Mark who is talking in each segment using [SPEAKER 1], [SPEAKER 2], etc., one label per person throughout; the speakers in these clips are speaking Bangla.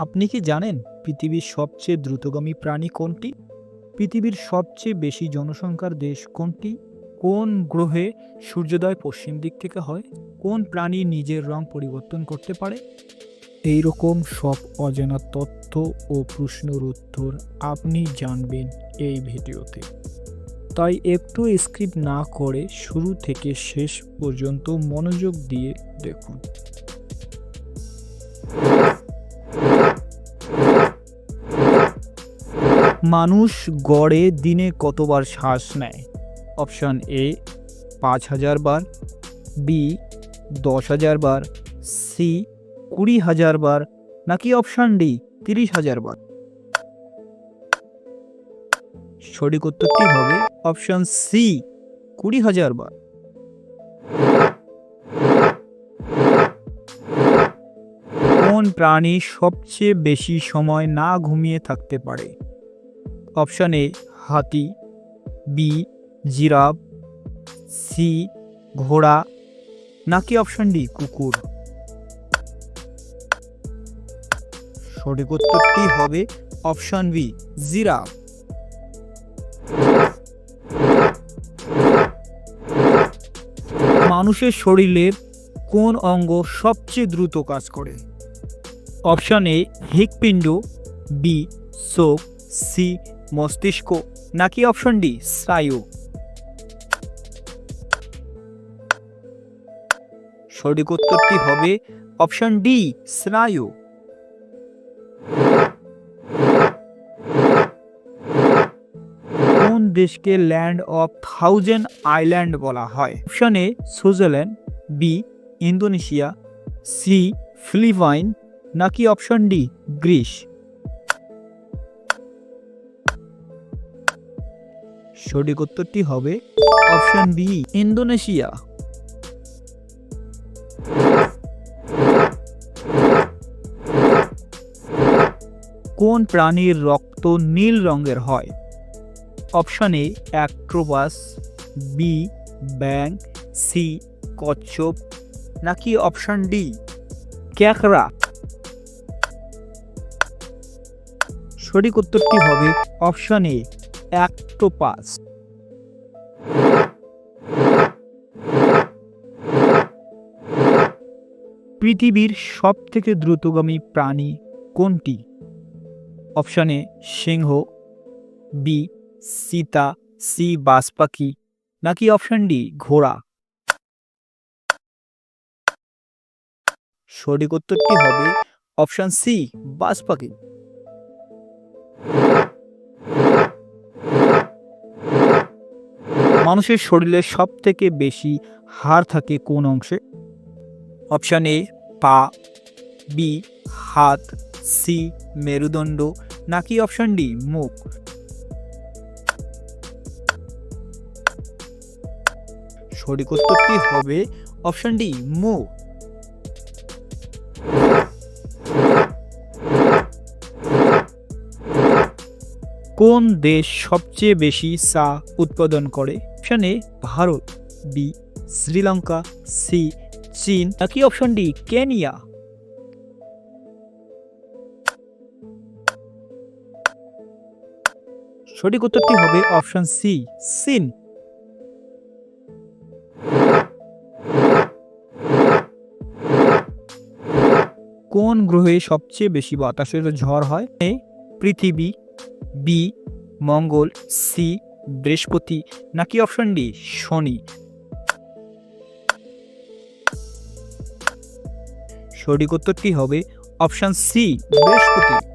[SPEAKER 1] আপনি কি জানেন পৃথিবীর সবচেয়ে দ্রুতগামী প্রাণী কোনটি? পৃথিবীর সবচেয়ে বেশি জনসংখ্যার দেশ কোনটি? কোন গ্রহে সূর্যোদয় পশ্চিম দিক থেকে হয়? কোন প্রাণী নিজের রং পরিবর্তন করতে পারে? এই রকম সব অজানা তথ্য ও প্রশ্নের উত্তর আপনি জানবেন এই ভিডিওতে। তাই একটু স্ক্রিপ্ট না করে শুরু থেকে শেষ পর্যন্ত মনোযোগ দিয়ে দেখুন। মানুষ গড়ে দিনে কতবার শ্বাস নেয়? অপশান এ, পাঁচ হাজার বার, বি, দশ হাজার বার, সি, কুড়ি হাজার বার, নাকি অপশান ডি, তিরিশ হাজার বার? সঠিক উত্তরটি হবে অপশান সি, কুড়ি হাজার বার। কোন প্রাণী সবচেয়ে বেশি সময় না ঘুমিয়ে থাকতে পারে? অপশান এ হাতি, বি জিরাফ, সি ঘোড়া, নাকি অপশান ডি কুকুর? সঠিক উত্তরটি হবে অপশান বি, জিরাফ। মানুষের শরীরের কোন অঙ্গ সবচেয়ে দ্রুত কাজ করে? অপশান এ হৃৎপিণ্ড বি চোখ, সি মস্তিষ্ক নাকি অপশন ডি স্নায়ু? সঠিক উত্তরটি হবে অপশন ডি স্নায়ু। কোন দেশকে ল্যান্ড অফ থাউজেন্ড আইল্যান্ড বলা হয়? Option A Switzerland B Indonesia C Philippine নাকি অপশন ডি গ্রিস সঠিক উত্তরটি হবে অপশন বি, ইন্দোনেশিয়া। কোন প্রাণীর রক্ত নীল রঙের হয়? অপশন এ অ্যাক্ট্রোবাস বি ব্যাং সি, কচ্ছপ, নাকি অপশন ডি, ক্যাকড়া? সঠিক উত্তরটি হবে অপশন এ অ্যাক্টোপাস পৃথিবীর সব থেকে দ্রুতগামী প্রাণী কোনটি? অপশানে সিংহ, বি, সীতা, সি বাস পাখি নাকি অপশন ডি, ঘোড়া? সঠিক উত্তরটি হবে অপশান সি বাস পাখি মানুষের শরীরে সব থেকে বেশি হাড় থাকে কোন অংশে? অপশান এ, পা বি হাত সি মেরুদণ্ড, নাকি অপশান ডি, মুখ? সঠিক উত্তরটি হবে অপশান ডি, মুখ। কোন দেশ সবচেয়ে বেশি চা উৎপাদন করে? Option A Bharat B Sri Lanka C চীন, নাকি অপশন ডি, কেনিয়া? সঠিক উত্তরটি হবে অপশন সি চীন। কোন গ্রহে সবচেয়ে বেশি বাতাসের ঝড় হয়? এ, পৃথিবী বি মঙ্গল সি বৃহস্পতি নাকি অপশন ডি শনি? সঠিক উত্তরটি হবে? অপশন সি বৃহস্পতি।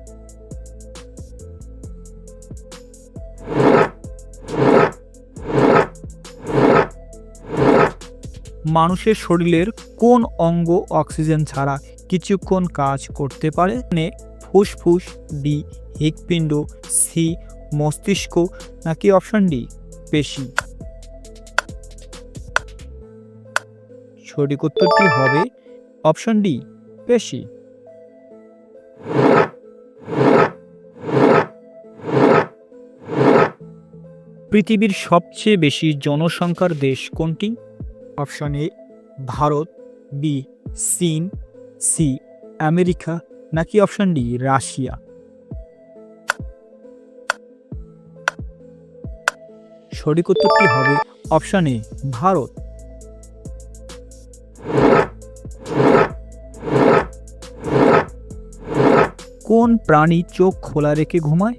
[SPEAKER 1] মানুষের শরীরের কোন অঙ্গ অক্সিজেন ছাড়া কিছুক্ষণ কাজ করতে পারে? ফুসফুস, ডি, হৃৎপিণ্ড, সি মস্তিষ্ক নাকি অপশন ডি পেশি। সঠিক উত্তরটি হবে অপশন ডি পেশি। পৃথিবীর সবচেয়ে বেশি জনসংখ্যার দেশ কোনটি? অপশন এ ভারত বি চীন সি আমেরিকা, নাকি অপশন ডি রাশিয়া? সঠিক উত্তরটি হবে অপশন এ, ভারত। কোন প্রাণী চোখ খোলা রেখে ঘুমায়?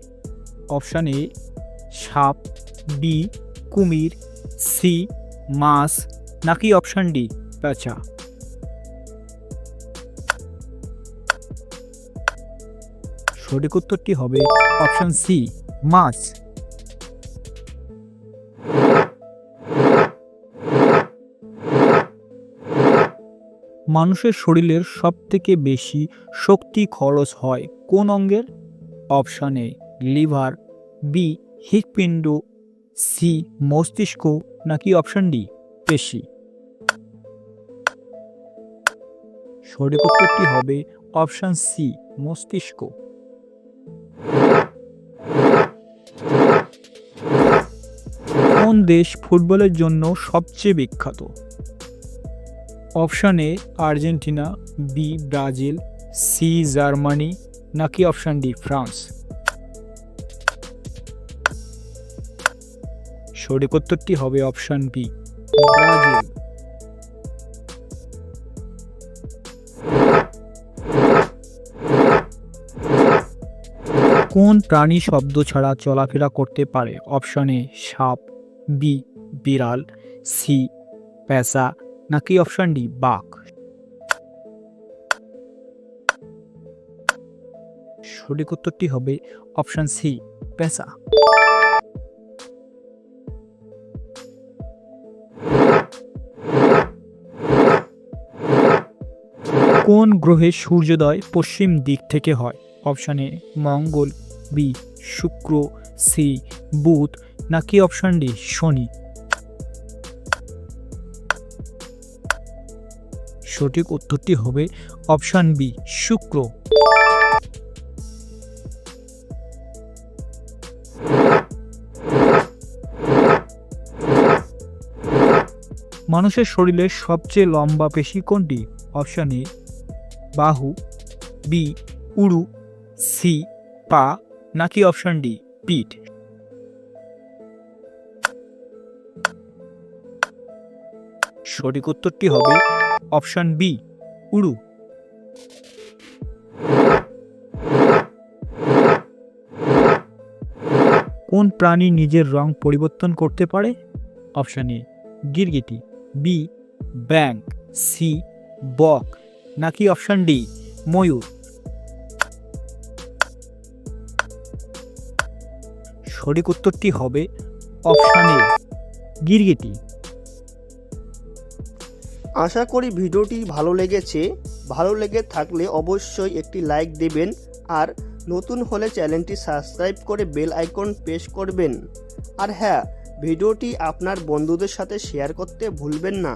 [SPEAKER 1] অপশন এ, সাপ, বি, কুমির, সি, মাছ, নাকি অপশন ডি পেঁচা সঠিক উত্তরটি হবে অপশন সি, মাছ। মানুষের শরীরের সবথেকে বেশি শক্তি খরচ হয় কোন অঙ্গের? অপশন এ, লিভার বি হৃৎপিণ্ড সি মস্তিষ্ক, নাকি অপশান ডি, পেশি। সঠিক উত্তরটি হবে অপশান সি মস্তিষ্ক। কোন দেশ ফুটবলের জন্য সবচেয়ে বিখ্যাত? Option A Argentina B Brazil C Germany, নাকি অপশান ডি, ফ্রান্স? সঠিক উত্তরটি হবে অপশান বি ব্রাজিল। কোন প্রাণী শব্দ ছাড়া চলাফেরা করতে পারে? অপশন এ সাপ বি বিড়াল সি পেঁচা নাকি অপশন ডি বাঘ সঠিক উত্তরটি হবে অপশন সি, পেঁচা। কোন গ্রহে সূর্যোদয় পশ্চিম দিক থেকে হয়? অপশন এ, মঙ্গল, বি, শুক্র, সি, বুধ, নাকি অপশন ডি, শনি? সঠিক উত্তরটি হবে অপশন বি, শুক্র। মানুষের শরীরের সবচেয়ে লম্বা পেশি কোনটি? অপশান এ, বাহু, বি উড়ু সি, পা, নাকি অপশান ডি, পিঠ। সঠিক উত্তরটি হবে অপশন বি, উড়ু। কোন প্রাণী নিজের রং পরিবর্তন করতে পারে? অপশন এ, গিরগিটি। বি ব্যাং সি, বক। নাকি অপশন ডি, ময়ূর। সঠিক উত্তরটি হবে অপশন এ, গিরগিটি।
[SPEAKER 2] আশা করি ভিডিওটি ভালো লেগেছে। ভালো লেগে থাকলে অবশ্যই একটি লাইক দেবেন আর নতুন হলে চ্যানেলটি সাবস্ক্রাইব করে বেল আইকন প্রেস করবেন। আর হ্যাঁ ভিডিওটি আপনার বন্ধুদের সাথে শেয়ার করতে ভুলবেন না।